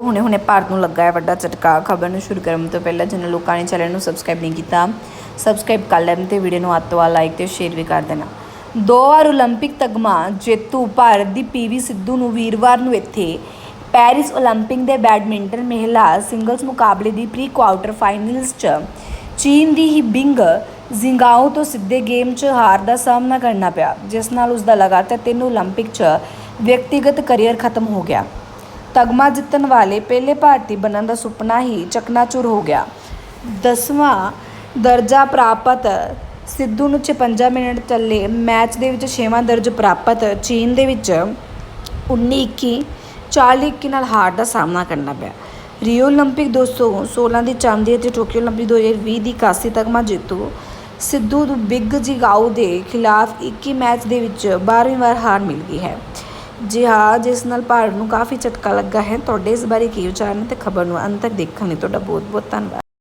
ਹੁਣੇ ਹੁਣੇ ਭਾਰਤ ਨੂੰ ਲੱਗਾ ਹੈ ਵੱਡਾ ਝਟਕਾ ਖਬਰ ਨੂੰ ਸ਼ੁਰੂ ਕਰਨ ਤੋਂ ਪਹਿਲਾਂ ਜਿਨ੍ਹਾਂ ਲੋਕਾਂ ਨੇ ਚੈਨਲ ਨੂੰ ਸਬਸਕ੍ਰਾਈਬ ਨਹੀਂ ਕੀਤਾ ਸਬਸਕ੍ਰਾਈਬ ਕਰ ਲੈਣ ਤੇ ਵੀਡੀਓ ਨੂੰ ਅੱਤ ਵਾਲਾ ਲਾਈਕ ਤੇ ਸ਼ੇਅਰ ਵੀ ਕਰ ਦੇਣਾ ਦੋ ਵਾਰ 올림픽 ਤਗਮਾ ਜੇਤੂ ਭਾਰਤ ਦੀ ਪੀਵੀ ਸਿੱਧੂ ਨੂੰ ਵੀਰਵਾਰ ਨੂੰ ਇੱਥੇ ਪੈਰਿਸ 올림픽 ਦੇ ਬੈਡਮਿੰਟਨ ਮਹਿਲਾ ਸਿੰਗਲਸ ਮੁਕਾਬਲੇ ਦੀ ਪ੍ਰੀ ਕੁਆਰਟਰ ਫਾਈਨਲਸ 'ਚ ਚੀਨ ਦੀ ਹੀ ਬਿੰਗ ਜ਼ਿੰਗਾਓ ਤੋਂ ਸਿੱਧੇ ਗੇਮ 'ਚ ਹਾਰ ਦਾ ਸਾਹਮਣਾ ਕਰਨਾ ਪਿਆ ਜਿਸ ਨਾਲ ਉਸ ਦਾ ਲਗਾਤਾਰ ਤਿੰਨ 올림픽 'ਚ ਵਿਅਕਤੀਗਤ ਕੈਰੀਅਰ ਖਤਮ ਹੋ ਗਿਆ ਤਗਮਾ ਜਿੱਤਣ ਵਾਲੇ ਪਹਿਲੇ ਭਾਰਤੀ ਬਣਨ ਦਾ ਸੁਪਨਾ ਹੀ ਚਕਨਾਚੂਰ ਹੋ ਗਿਆ ਦਸਵਾਂ ਦਰਜਾ ਪ੍ਰਾਪਤ ਸਿੱਧੂ ਨੂੰ 56 ਮਿੰਟ ਚੱਲੇ ਮੈਚ ਦੇ ਵਿੱਚ ਛੇਵਾਂ ਦਰਜ ਪ੍ਰਾਪਤ ਚੀਨ ਦੇ ਵਿੱਚ 19 21 40 21 ਨਾਲ ਹਾਰ ਦਾ ਸਾਹਮਣਾ ਕਰਨਾ ਪਿਆ ਰੀਓ 올림픽 216 ਦੀ ਚਾਂਦੀ ਅਤੇ ਟੋਕੀਓ 올림픽 2020 ਦੀ ਕਾਂਸੀ ਤਗਮਾ ਜੇਤੂ ਸਿੱਧੂ ਨੂੰ ਬਿਗ ਜਿਗਾਓ ਦੇ ਖਿਲਾਫ 21 ਮੈਚ ਦੇ ਵਿੱਚ 12ਵੀਂ ਵਾਰ ਹਾਰ ਮਿਲ ਗਈ ਹੈ ਜੀ ਹਾਂ, ਜਿਸ ਨਾਲ ਭਾਰਤ ਨੂੰ ਕਾਫੀ ਝਟਕਾ ਲੱਗਾ ਹੈ। ਤੁਹਾਡੇ ਇਸ ਬਾਰੇ ਕੀ ਵਿਚਾਰ ਨੇ ਤੇ ਖਬਰ ਨੂੰ ਅੰਤ ਤੱਕ ਦੇਖਣ ਲਈ ਤੁਹਾਡਾ ਬਹੁਤ ਬਹੁਤ ਧੰਨਵਾਦ।